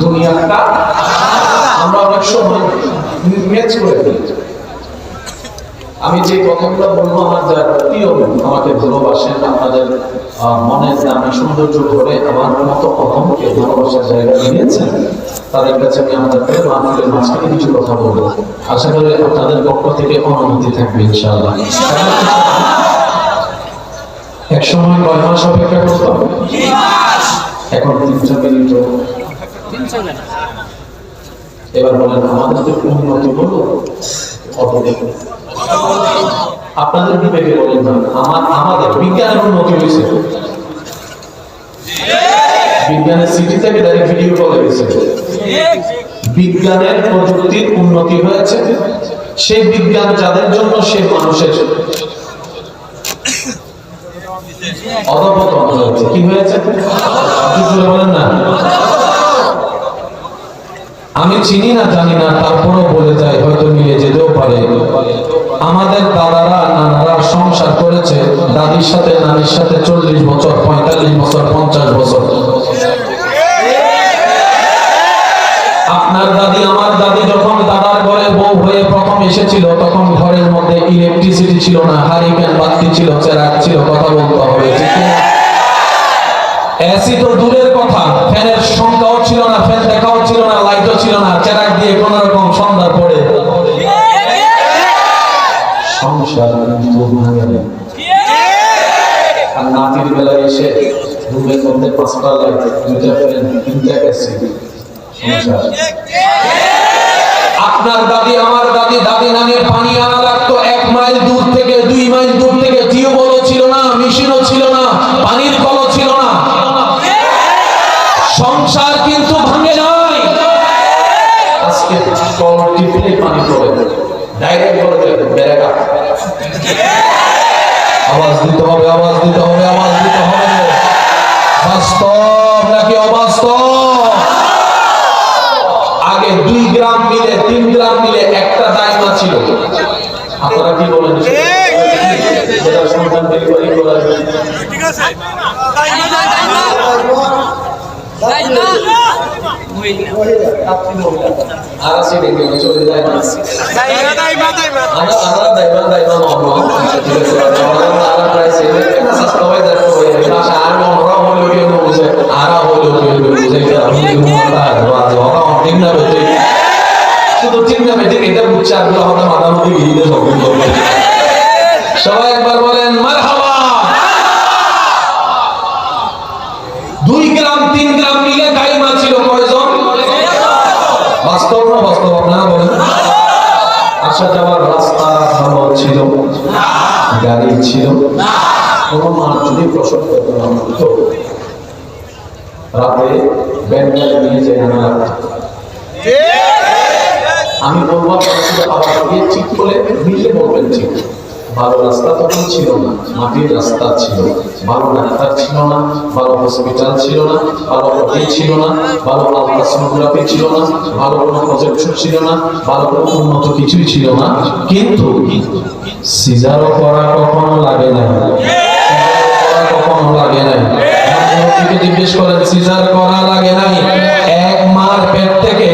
দুনিয়াটা আমরা অনেক সময় ম্যাচ করে ফেলি। আমি যে কথাগুলো বলব আমার যারা প্রিয় আমাকে ভালোবাসেন আপনাদের মনের দামে সৌন্দর্য করে আমার মতো অহমকে ভালোবাসার জায়গা নিয়েছেন তাদের কাছে আমি আমাদের মাহফিলের মাঝখানে কিছু কথা বলব। আশা করি আপনাদের পক্ষ থেকে অনুমতি থাকবে ইনশাআল্লাহ। এক সময় কয় মাস অপেক্ষা করতাম? এখন এবার বলেন আমাদের উন্নতি হলো আপনাদের বিবেকে বলেন আমার, আমাদের বিজ্ঞানের উন্নতি হয়েছে? বিজ্ঞানের সিটি থেকে ডাইরেক্ট ভিডিও বিজ্ঞানের প্রযুক্তির উন্নতি হয়েছে। সেই বিজ্ঞান যাদের জন্য সে মানুষের অধপতন হয়েছে। কি হয়েছে? বলেন না? আমি চিনি না, জানি না, তারপরেও বলে যাই হয়তো মিলে যেতেও পারে আমাদের দাদারা, নানারা সংসার করেছে, দাদির সাথে, নানির সাথে চল্লিশ বছর, পঁয়তাল্লিশ বছর, পঞ্চাশ বছর আপনার দাদি, আমার দাদি যখন দাদার ঘরে বউ হয়ে প্রথম এসেছিল, তখন ঘরের মধ্যে ইলেকট্রিসিটি ছিল না হারিকেন বাতি ছিল, চেরাক ছিল, কথা বলতে হবে, ঠিক? এসি তো দূরের কথা, ফ্যানের সংখ্যাও ছিল না, ফ্যান দেখাও ছিল না, লাইটও ছিল না চেরাক দিয়ে কোন রকম সন্ধ্যার পরে সংসার। আর নাতির বেলায় এসে রুমের মধ্যে পাঁচটা লাইট দুইটা ফ্যান তিনটা এসি আপনার দাদি, আমার দাদি দাদি নানির পানি আনা লাগতো, এক মাইল দূর থেকে, দুই মাইল দূর থেকে টিউবওয়েলও ছিল না, মেশিনও ছিল না। আওয়াজ দিতে হবে আওয়াজ দিতে হবে। বাস্তব নাকি অবাস্তব? আগে দুই গ্রাম মিলে তিন গ্রাম মিলে একটা দায়মা ছিল। আপনারা কি বলেন? আর আছে চলে যায় না আমরা আমরা দাইমা দাইমা মহম্মদ ঠিক আছে? আমরা প্রায় সেভেন না সস্তা হয়ে ভাষা আর আমরা হলো কি বুঝে? আর হলো কি বুঝে? আমি ঠিক না বেটি? শুধু ঠিক না বেটি এটা বুঝছে আরগুলো আমাদের মাথা মুখে গিয়ে সব করবে সবাই একবার বলেন মারহাবা! দুই গ্রাম তিন গ্রাম মিলে দাইমা ছিল কয়জন? বাস্তব না বাস্তব আপনারা বলেন। আসা যাওয়ার রাস্তা ছিল? গাড়ি ছিল? কোনো মার যদি প্রসব করতে না হতো রাতে ব্যান্ডার নিয়ে যায় না আমি বলব, আপনার ঠিক বলে মিলে বলবেন ঠিক। রাস্তা তখন ছিল না, মাটির রাস্তা ছিল। ডাক্তার ছিল না হসপিটাল ছিল না হোটেল ছিল না আলট্রাসোনোগ্রাফি ছিল না কোনো প্রজেকশন ছিল না কোনো উন্নত কিছুই ছিল না। কিন্তু সিজারও করা কখনো লাগে না কখনো লাগে জিজ্ঞেস করেন, সিজার করা লাগে নাই? এক মার পেট থেকে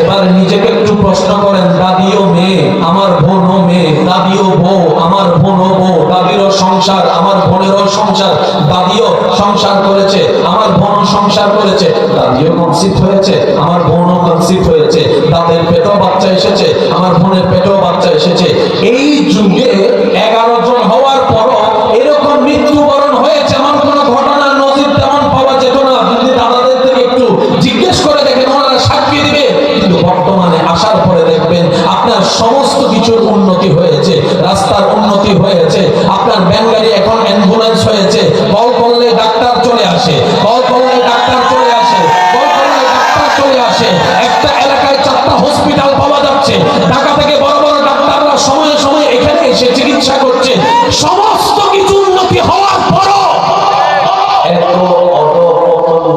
এবার নিজেকে একটু প্রশ্ন করেন, দাদিও মেয়ে, আমার বোনও মেয়ে, দাদিও বউ, আমার বোনও বউ, দাদিরও সংসার, আমার বোনেরও সংসার, দাদিও সংসার করেছে, আমার বোনও সংসার করেছে, দাদিও কনসিভ হয়েছে, আমার বোনও কনসিভ হয়েছে, দাদের পেটেও বাচ্চা এসেছে, আমার বোনের পেটেও বাচ্চা এসেছে। এই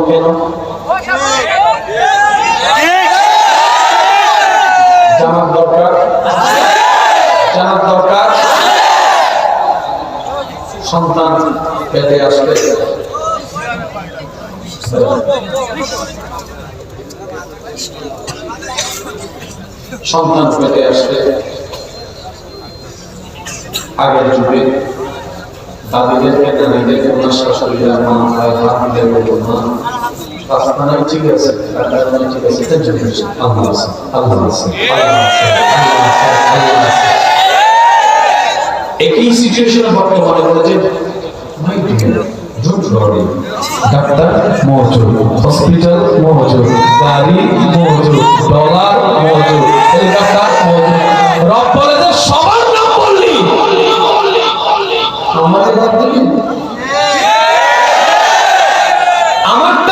কেন? জানার দরকার? জানার দরকার? সন্তান পেতে আসবে। সন্তান পেতে আসবে। আগের যুগে দাদিদেরকে নারীদের কন্যা শাশুড়িরা মা ভাই হাত দিলে বলতো মা রাস্তা নাই ঠিক আছে। ডাক্তার নাই ঠিক আছে। করিস না। আল্লাহ আছে। আল্লাহ আছে। আল্লাহ আছে। একই সিচুয়েশনে আমারটা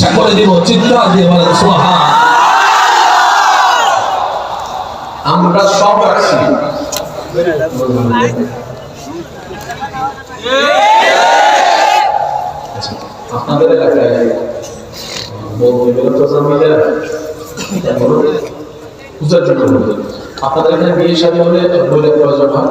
চিকিৎসা করে দিব চিৎকার দিয়ে বলেন সুবহান। আমরা সব রাখছি। আচ্ছা, আপনাদের এলাকায় আপনাদের এখানে বিয়ে শাদী হলে বইলের প্রয়োজন হয়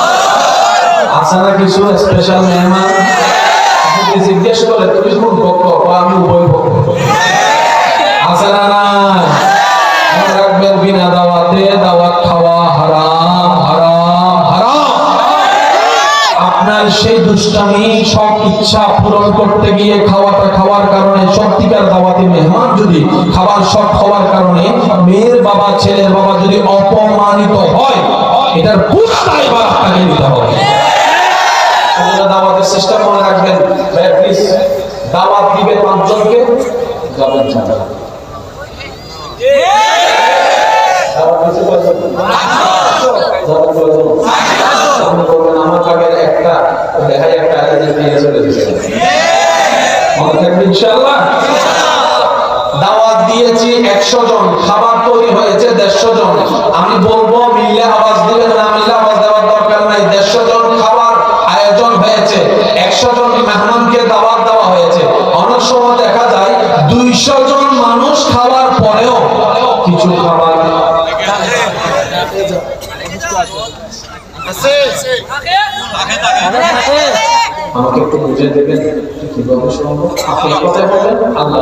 আছে কিছু স্পেশাল মেহমান জিজ্ঞেস করে, তুমি কোন পক্ষ আমি উভয় পক্ষ না রাখবেন, বিনা দাওয়াতে দাওয়াত খাওয়া হারাম হারাম হারাম। আপনার সেই দুষ্টামি, সব ইচ্ছা পূরণ করতে গিয়ে খাওয়াটা খাওয়ার কারণে, সত্যিকার মেহমান যদি খাবার সব খাওয়ার কারণে মেয়ের বাবা, ছেলের বাবা যদি অপমানিত হয়, এটার পুরো নিতে হবে। আপনারা দাওয়াতের মনে রাখবেন। প্লিজ দাওয়াত পাঁচজনকে। যাবেন দিয়েছি একশো জন, খাবার তৈরি হয়েছে দেড়শো জন। আমি বলব, মিললে আওয়াজ দিবেন না, মিললে আওয়াজ দেওয়ার দরকার নাই। দেড়শো জন খাবার আয়োজন হয়েছে। একশো জন মেহমানকে দাওয়াত দেওয়া হয়েছে। অনেক সময় দেখা যায় দুইশো জন মানুষ খাওয়ার পরেও কিছু খাবার আমাকে একটু বুঝে দেবেন কীভাবে সম্ভব আপনি কথা বলেন আল্লাহ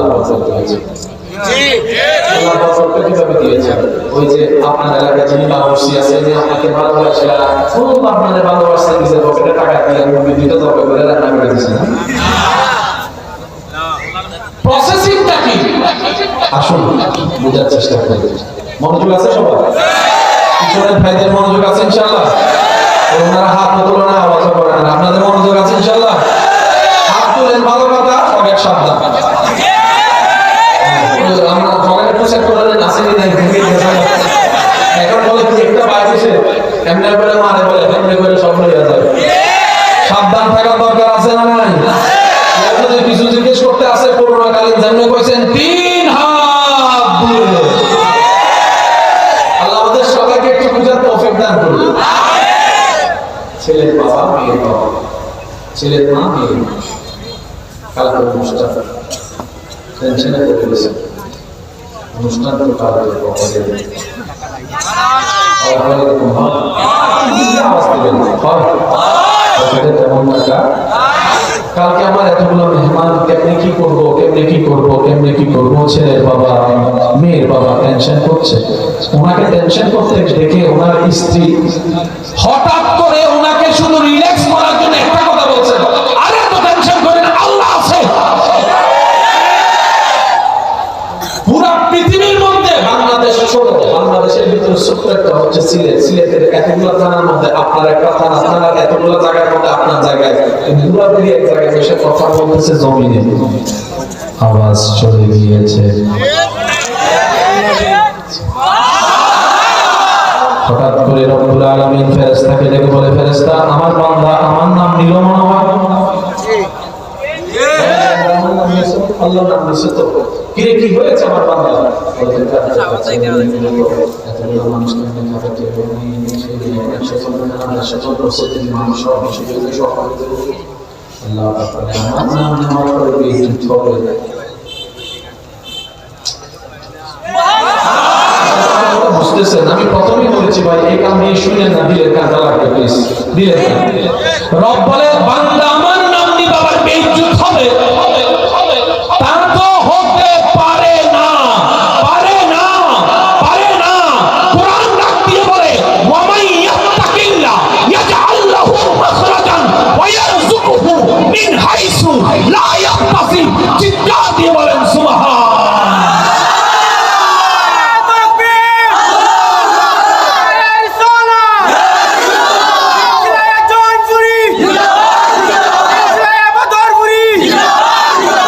আসুন বোঝার চেষ্টা করি। মনোযোগ আছে সবার? পিছনের মনোযোগ আছে ইনশাআল্লাহ। হাত না আপনাদের মনোযোগ আছে ইনশাআল্লাহ হাত তুলেন ভালো কথা পকেট সাবধান আমরা পকেট একটু চেক করে নেন আসেনি নাই ভেঙে গেছে এখন বলে কি একটা বাইরে এমনি করে মারে বলে এমনি করে সব ছেলের বাবা মেয়ের বাবা ছেলের মা মেয়ের মা কালকে অনুষ্ঠান টেনশনে পড়ে গেছে অনুষ্ঠান তো কালকে হবে আওয়াজ এরকম হয়। আওয়াজ দিবেন না। হয়? কালকে আমার এতগুলো মেহমান কেমনে কি করব কেমনে কি করব কেমনে কি করব ছেলের বাবা মেয়ের বাবা টেনশন করছে ওনাকে টেনশন করতে দেখে ওনার স্ত্রী হঠাৎ করে ওনাকে শুধু রিল্যাক্স আওয়াজ চলে গিয়েছে। হঠাৎ করে রব্বুল আলামিন ফেরেশতাকে ডেকে বলে, ফেরেশতা, আমার বান্দা, আমার নাম নিল আল্লাহ নাম তো কিরে। কি হয়েছে আমার বলে, বুঝতেছেন? আমি প্রথমেই বলেছি ভাই এই কাম নিয়ে শুনেন না দিলের কানটা লাগবে প্লিজ কান রব বলে বান্দা আমার নাম নিয়ে বাবার হবে। দিয়ে বলেন সুবহান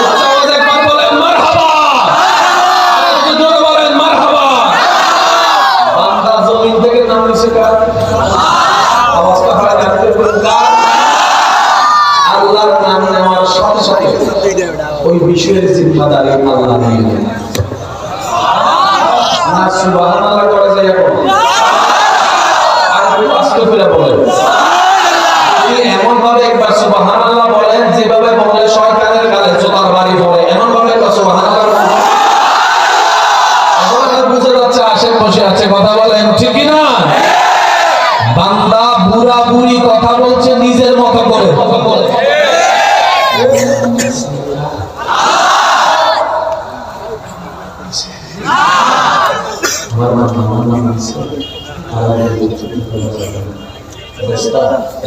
উচ্চাওয়াজে একবার বলেন মারহাবা আরেকটু জোরে বলেন মারহাবা বান্দা জমিন থেকে নাম নিছে কার আওয়াজটা হয় রাখতে পারেন কার আল্লাহর নাম নেওয়ার সাথে সাথে ওই বিষয়ের জিম্মাদারি আল্লাহ নিয়ে নেন না সুবহানাল্লাহ করে যায় এখন আর একটু আস্তে করে বলেন আপনি এমন ভাবে একবার সুবহানাল্লাহ বলেন যেভাবে বললে শয়তানের গালে জোতার বাড়ি পড়ে এমন ভাবে একবার সুবহানাল্লাহ বলেন। এখন আপনার বুঝে যাচ্ছে আশেক বসে আছে কথা বলেন ঠিক কি না বান্দা বুড়া বুড়ি কথা বলছে নিজের মতো করে।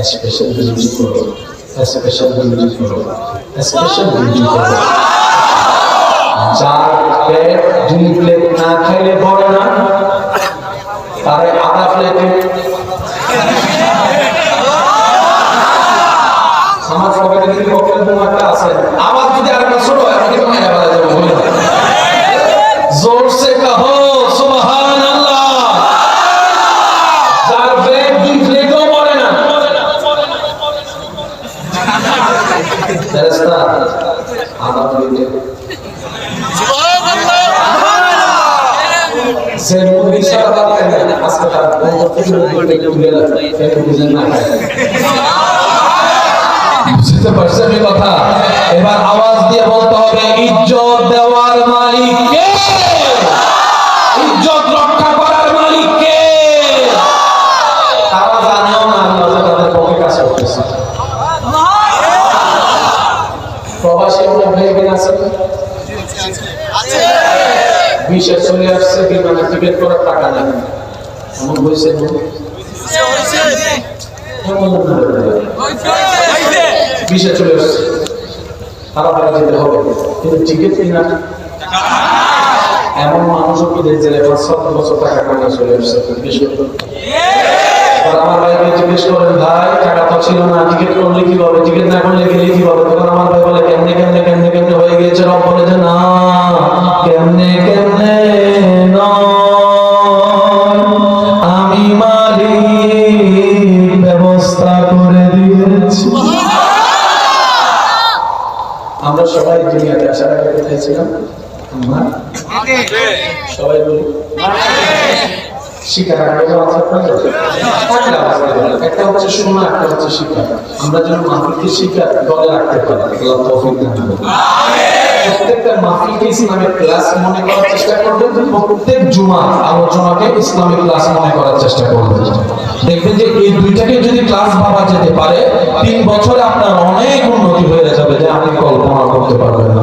স্পেশাল ডিউটি করো স্পেশাল ডিউটি করো স্পেশাল ডিউটি করো যার প্লেট না খাইলে পড়ে না, তারে আধা প্লেটে আমার পকেটে যদি পকেটে তোমারটা আছে করতেছে প্রবাসী অনেক ভাই বোন আছে বিশে চলে আসছে বিমানে টিকিট করার টাকা নেই এমন হয়েছে। বিশে চলে আসছে তাড়াতাড়ি যেতে হবে কিন্তু টিকিট কিনা এমন মানুষও বিদেশ জেলে পাঁচ সাত বছর টাকা কামাই চলে আসছে জিজ্ঞেস করেন, ভাই, টাকা তো ছিল না, টিকিট করলে কি হবে টিকিট না করলে গেলে কি হবে তখন আমার ভাই বলে, কেমনে কেমনে কেমনে কেমনে হয়ে গিয়েছে রব বলে যে, না, কেমনে কেমনে হচ্ছে একটা হচ্ছে শিকার আমরা যেন মাহফিলকে শিকার দলে রাখতে পারি। প্রত্যেকটা মাহফিলকে ক্লাস মনে করার চেষ্টা করবেন। প্রত্যেক জুমা আলোচনাকে ক্লাস মনে করার চেষ্টা করবেন। দেখবেন যে এই দুইটাকে যদি ক্লাস ভাবা যেতে পারে, তিন বছরে আপনার অনেক উন্নতি হয়ে যাবে যে আপনি কল্পনা করতে পারবেন না।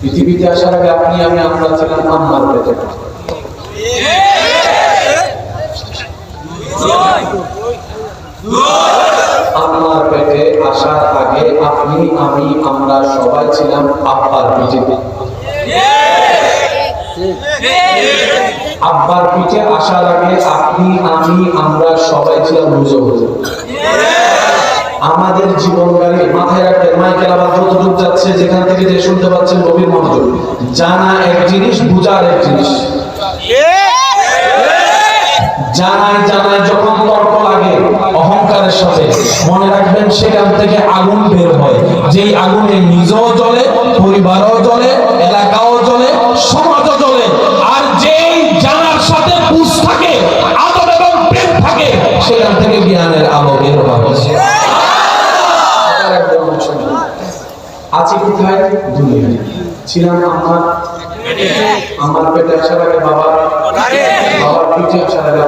পৃথিবীতে আসার আগে আপনি আমি পেটে আসার আগে আপনি, আমি, আমরা সবাই ছিলাম আব্বার পিঠে। আসার আগে আপনি, আমি, আমরা সবাই ছিলাম বুঝে আমাদের জীবন গাড়ি মাথায় রাখবেন, মাইকেল আবার যতদূর যাচ্ছে, যেখান থেকে যে শুনতে পাচ্ছেন গভীর মনোযোগ। জানা এক জিনিস, বুঝার এক জিনিস। জানাই জানাই যখন তর্ক লাগে, অহংকারের সাথে, মনে রাখবেন সেখান থেকে আগুন বের হয়। যেই আগুনে নিজেও জ্বলে, পরিবারও জ্বলে ছিলাম আমার। আমার পেটে আসার আগে বাবা। বাবার পিঠে আসার আগে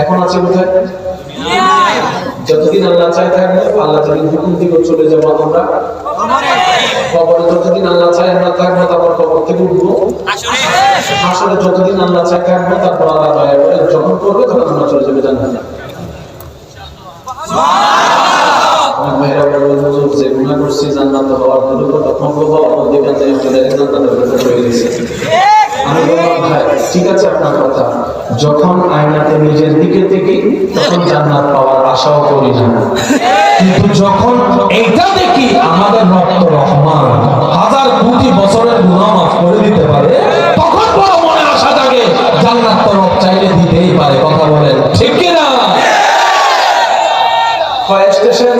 এখন আছে কোথায় যতদিন আল্লাহ চাই থাকবে আল্লাহ যেদিন হুকুম দিকে চলে যাব আমরা। কবরে যতদিন আল্লাহ চাই আমরা থাকব তারপর কবর থেকে উঠবো। আসলে যতদিন আল্লাহ চাই থাকব তারপর আল্লাহ দয়া করে যখন করবে তখন আমরা চলে যাবে জানা যখন আয়নাতে নিজের দিকে দেখি, তখন জান্নাত পাওয়ার আশাও করি না। কিন্তু যখন এটা দেখি, আমাদের রক্ত রহমান। হাজার কোটি বছরের গুনাহ মাফ করে দিতে পারে, তখন বড় মনে আশা জাগে, জান্নাত তো রব চাইলে দিতেই পারে, কথা বলেন। ঠিক কি স্টেশন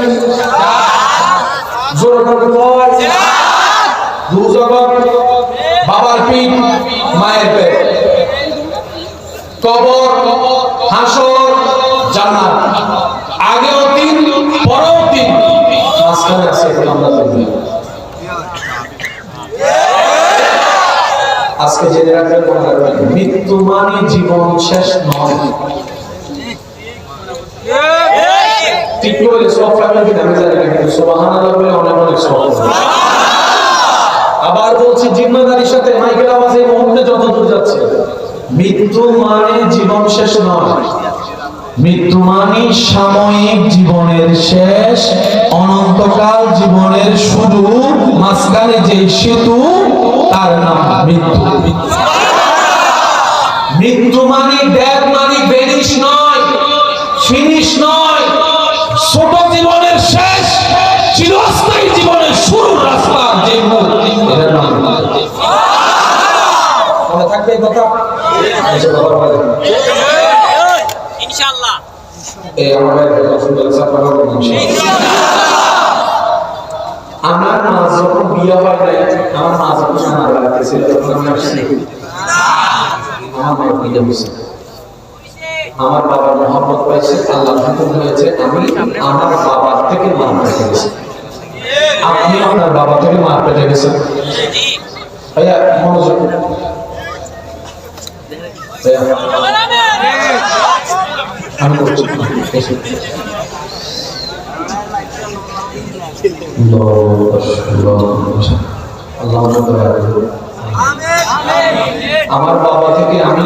দুজগৎ বাবার পিঠ মায়ের পেট কবর জান্নাত আগেও তিন, পরেও তিন। মাঝখানে আছে আমরা আজকে জেনে রাখবেন মনে রাখবেন, মৃত্যু মানে জীবন শেষ নয় ঠিক বলে সব পাবেন কিনা আমি জানি না কিন্তু সুবহানাল্লাহ বলে অনেক অনেক সব আবার বলছি জিম্মাদারির সাথে মাইকেল আওয়াজ এই মুহূর্তে যত দূর যাচ্ছে। মৃত্যু মানে জীবন শেষ নয়। মৃত্যু মানে সাময়িক জীবনের শেষ অনন্তকাল জীবনের শুরু মাঝখানে যে সেতু তার নাম মৃত্যু। মৃত্যু মানে ডেথ মানে বেরিশ নয় ফিনিশ নয়। ছোট জীবনের শেষ চিরস্থায়ী জীবনের শুরু রাস্তা যে। মনে থাকবে এই কথা। ইনশাআল্লাহ। এই আমাদের আমার মা যখন বিয়ে হয় নাই আমার মা যখন আমার বাড়িতে ছিল তখন আমি আমার মা বিয়ে হয়েছে আমার বাবা মোহাম্মদ পাইছে আল্লাহ হুকুম হয়েছে আমি আমার বাবার থেকে মার পেটে গেছি। আপনি আপনার বাবা থেকে মার পেটে গেছেন? ভাইয়া মনোযোগ আমি করছি। আমার বাবা থেকে আমি